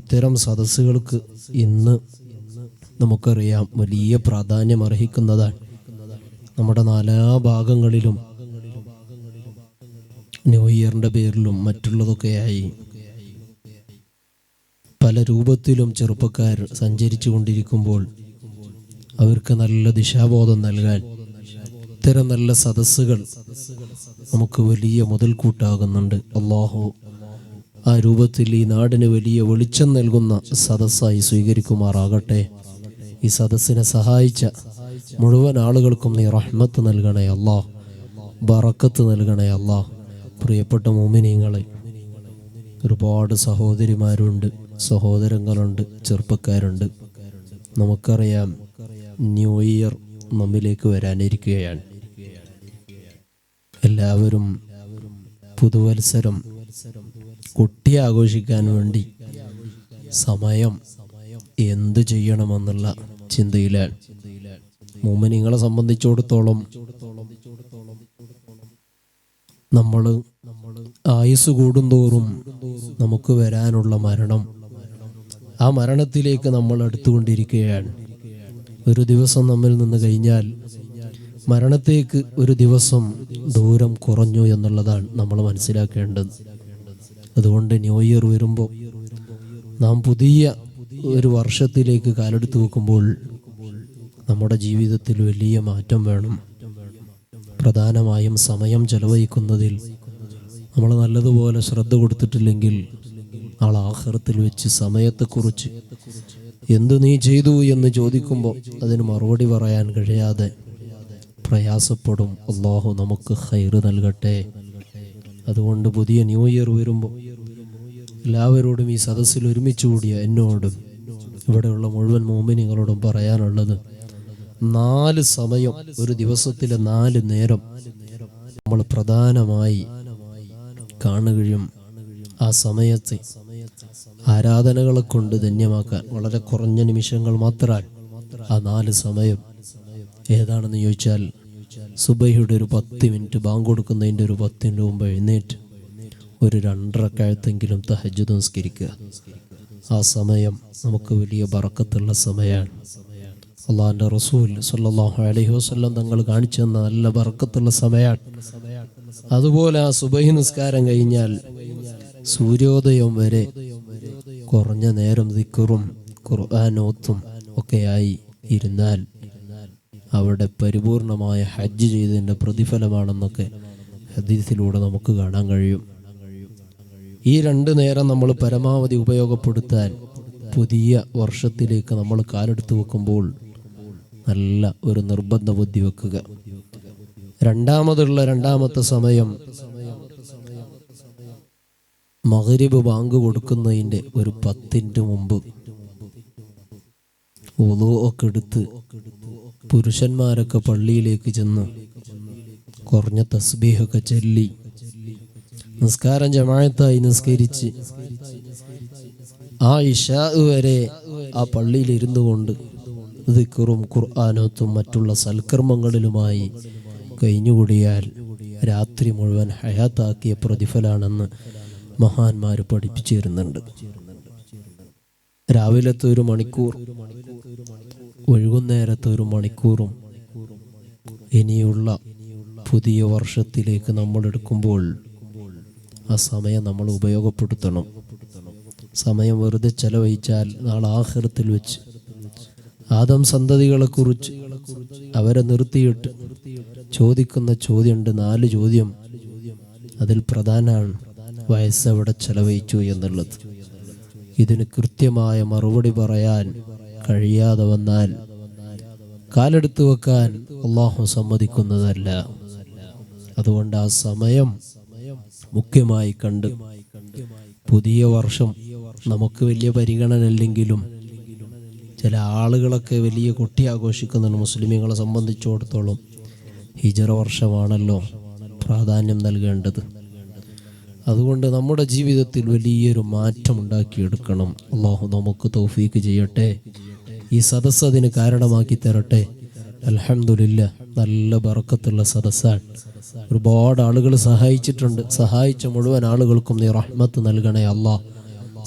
ഇത്തരം സദസ്സുകൾക്ക് ഇന്ന് നമുക്കറിയാം വലിയ പ്രാധാന്യം അർഹിക്കുന്നതാണ്. നമ്മുടെ നാലാ ഭാഗങ്ങളിലും ന്യൂ ഇയറിന്റെ പേരിലും മറ്റുള്ളതൊക്കെയായി പല രൂപത്തിലും ചെറുപ്പക്കാർ സഞ്ചരിച്ചു കൊണ്ടിരിക്കുമ്പോൾ അവർക്ക് നല്ല ദിശാബോധം നൽകാൻ ഇത്തരം നല്ല സദസ്സുകൾ നമുക്ക് വലിയ മുതൽക്കൂട്ടാകുന്നുണ്ട്. അള്ളാഹു ആ രൂപത്തിൽ ഈ നാടിന് വലിയ വെളിച്ചം നൽകുന്ന സദസ്സായി സ്വീകരിക്കുമാറാകട്ടെ. ഈ സദസ്സിനെ സഹായിച്ച മുഴുവൻ ആളുകൾക്കും നീ റഹ്മത്ത് നൽകണേ അല്ലാ ബറക്കത്ത് നൽകണേ അല്ലാ പ്രിയപ്പെട്ട മോമിനിയങ്ങളെ ഒരുപാട് സഹോദരിമാരുണ്ട് സഹോദരങ്ങളുണ്ട് ചെറുപ്പക്കാരുണ്ട്. നമുക്കറിയാം ന്യൂ ഇയർ നമ്മിലേക്ക് വരാനിരിക്കുകയാണ്. എല്ലാവരും പുതുവത്സരം കുട്ടി ആഘോഷിക്കാൻ വേണ്ടി സമയം എന്തു ചെയ്യണമെന്നുള്ള ചിന്തയിലാണ്. മോമനിങ്ങളെ സംബന്ധിച്ചിടത്തോളം നമ്മൾ ആയുസ് കൂടുന്തോറും നമുക്ക് വരാനുള്ള മരണം ആ മരണത്തിലേക്ക് നമ്മൾ അടുത്തുകൊണ്ടിരിക്കുകയാണ്. ഒരു ദിവസം നമ്മിൽ നിന്ന് കഴിഞ്ഞാൽ മരണത്തേക്ക് ഒരു ദിവസം ദൂരം കുറഞ്ഞു എന്നുള്ളതാണ് നമ്മൾ മനസ്സിലാക്കേണ്ടത്. അതുകൊണ്ട് ന്യൂ ഇയർ വരുമ്പോൾ നാം പുതിയ ഒരു വർഷത്തിലേക്ക് കാലെടുത്ത് വെക്കുമ്പോൾ നമ്മുടെ ജീവിതത്തിൽ വലിയ മാറ്റം വേണം. പ്രധാനമായും സമയം ചെലവഴിക്കുന്നതിൽ നമ്മൾ നല്ലതുപോലെ ശ്രദ്ധ കൊടുത്തിട്ടില്ലെങ്കിൽ ആൾ ആഹ്റത്തിൽ വെച്ച് സമയത്തെക്കുറിച്ച് എന്തു നീ ചെയ്തു? എന്ന് ചോദിക്കുമ്പോൾ അതിന് മറുപടി പറയാൻ കഴിയാതെ പ്രയാസപ്പെടും. അള്ളാഹു നമുക്ക് ഹൈറ് നൽകട്ടെ. അതുകൊണ്ട് പുതിയ ന്യൂ ഇയർ വരുമ്പോൾ എല്ലാവരോടും ഈ സദസ്സിൽ ഒരുമിച്ച് കൂടിയ എന്നോടും ഇവിടെയുള്ള മുഴുവൻ മോമിനികളോടും പറയാനുള്ളത് നാല് സമയം ഒരു ദിവസത്തിലെ നാല് നേരം നമ്മൾ പ്രധാനമായി കാണുകയും ആ സമയത്തെ ആരാധനകളെ കൊണ്ട് ധന്യമാക്കാൻ വളരെ കുറഞ്ഞ നിമിഷങ്ങൾ മാത്രമാണ് ആ നാല് സമയം ഏതാണെന്ന് ചോദിച്ചാൽ സുബൈയുടെ ഒരു പത്ത് മിനിറ്റ് ബാങ്ക് കൊടുക്കുന്നതിന്റെ ഒരു പത്തിന് മുമ്പ് എഴുന്നേറ്റ് ഒരു രണ്ടരക്കാലത്തെങ്കിലും തഹജ് നിസ്കരിക്കുക. ആ സമയം നമുക്ക് വലിയ ബറക്കത്തുള്ള സമയമാണ്. അള്ളാഹിന്റെ റസൂൽ സല്ലല്ലാഹു അലൈഹി വസല്ലം തങ്ങൾ കാണിച്ചു തന്ന നല്ല ബറക്കത്തുള്ള സമയമാണ്. അതുപോലെ ആ സുബഹി നിസ്കാരം കഴിഞ്ഞാൽ സൂര്യോദയം വരെ കുറഞ്ഞ നേരം ദിക്കറും ഖുർആാനോത്തും ഒക്കെയായി ഇരുന്നാൽ അവിടെ പരിപൂർണമായ ഹജ്ജ് ചെയ്തതിന്റെ പ്രതിഫലമാണെന്നൊക്കെ ഹദീസിലൂടെ നമുക്ക് കാണാൻ കഴിയും. ഈ രണ്ട് നേരം നമ്മൾ പരമാവധി ഉപയോഗപ്പെടുത്താൻ പുതിയ വർഷത്തിലേക്ക് നമ്മൾ കാലെടുത്ത് വെക്കുമ്പോൾ നല്ല ഒരു നിർബന്ധ ബുദ്ധി വെക്കുക. രണ്ടാമതുള്ള രണ്ടാമത്തെ സമയം മകരിബ് ബാങ്ക് കൊടുക്കുന്നതിന്റെ ഒരു പത്തിന്റെ മുമ്പ് ഉളു ഒക്കെ എടുത്ത് പുരുഷന്മാരൊക്കെ പള്ളിയിലേക്ക് ചെന്ന് കുറഞ്ഞ തസ്ബീഹൊക്കെ ചൊല്ലി നിസ്കാരം ജമായത്തായി നിസ്കരിച്ച് ആ ഇഷാ വരെ ആ പള്ളിയിൽ ഇരുന്നു കൊണ്ട് ദിക്കറും ഖുർആാനത്തും മറ്റുള്ള സൽക്കർമ്മങ്ങളിലുമായി കഴിഞ്ഞുകൂടിയാൽ രാത്രി മുഴുവൻ ഹയാത്താക്കിയ പ്രതിഫലാണെന്ന് മഹാന്മാർ പഠിപ്പിച്ചു തരുന്നുണ്ട് രാവിലത്തെ ഒരു മണിക്കൂർ ഒഴുകുന്നേരത്തെ ഒരു മണിക്കൂറും ഇനിയുള്ള പുതിയ വർഷത്തിലേക്ക് നമ്മൾ എടുക്കുമ്പോൾ ആ സമയം നമ്മൾ ഉപയോഗപ്പെടുത്തണം. സമയം വെറുതെ ചെലവഴിച്ചാൽ നാളെ ആഹൃത്തിൽ വെച്ച് ആദം സന്തതികളെ കുറിച്ച് അവരെ നിർത്തിയിട്ട് ചോദിക്കുന്ന ചോദ്യമുണ്ട്. നാല് ചോദ്യം അതിൽ പ്രധാനമാണ്. വയസ്സെവിടെ ചെലവഴിച്ചു എന്നുള്ളത്. ഇതിന് കൃത്യമായ മറുപടി പറയാൻ കഴിയാതെ വന്നാൽ കാലെടുത്ത് വെക്കാൻ അള്ളാഹു സമ്മതിക്കുന്നതല്ല. അതുകൊണ്ട് ആ സമയം മുഖ്യമായി കണ്ട് പുതിയ വർഷം നമുക്ക് വലിയ പരിഗണന അല്ലെങ്കിലും ചില ആളുകളൊക്കെ വലിയ കുട്ടി ആഘോഷിക്കുന്നുണ്ട് മുസ്ലിമീങ്ങളെ സംബന്ധിച്ചിടത്തോളം. ഹിജറ വർഷമാണല്ലോ പ്രാധാന്യം നൽകേണ്ടത്. അതുകൊണ്ട് നമ്മുടെ ജീവിതത്തിൽ വലിയൊരു മാറ്റം ഉണ്ടാക്കിയെടുക്കണം അള്ളാഹു നമുക്ക് തൗഫീക്ക് ചെയ്യട്ടെ. ഈ സദസ്സ് അതിന് കാരണമാക്കി തരട്ടെ. അലഹമില്ല നല്ല ബറക്കത്തുള്ള സദസ്സാണ്. ഒരുപാട് ആളുകൾ സഹായിച്ചിട്ടുണ്ട്. സഹായിച്ച മുഴുവൻ ആളുകൾക്കും നീ റഹ്മത്ത് നൽകണേ അള്ളാഹ്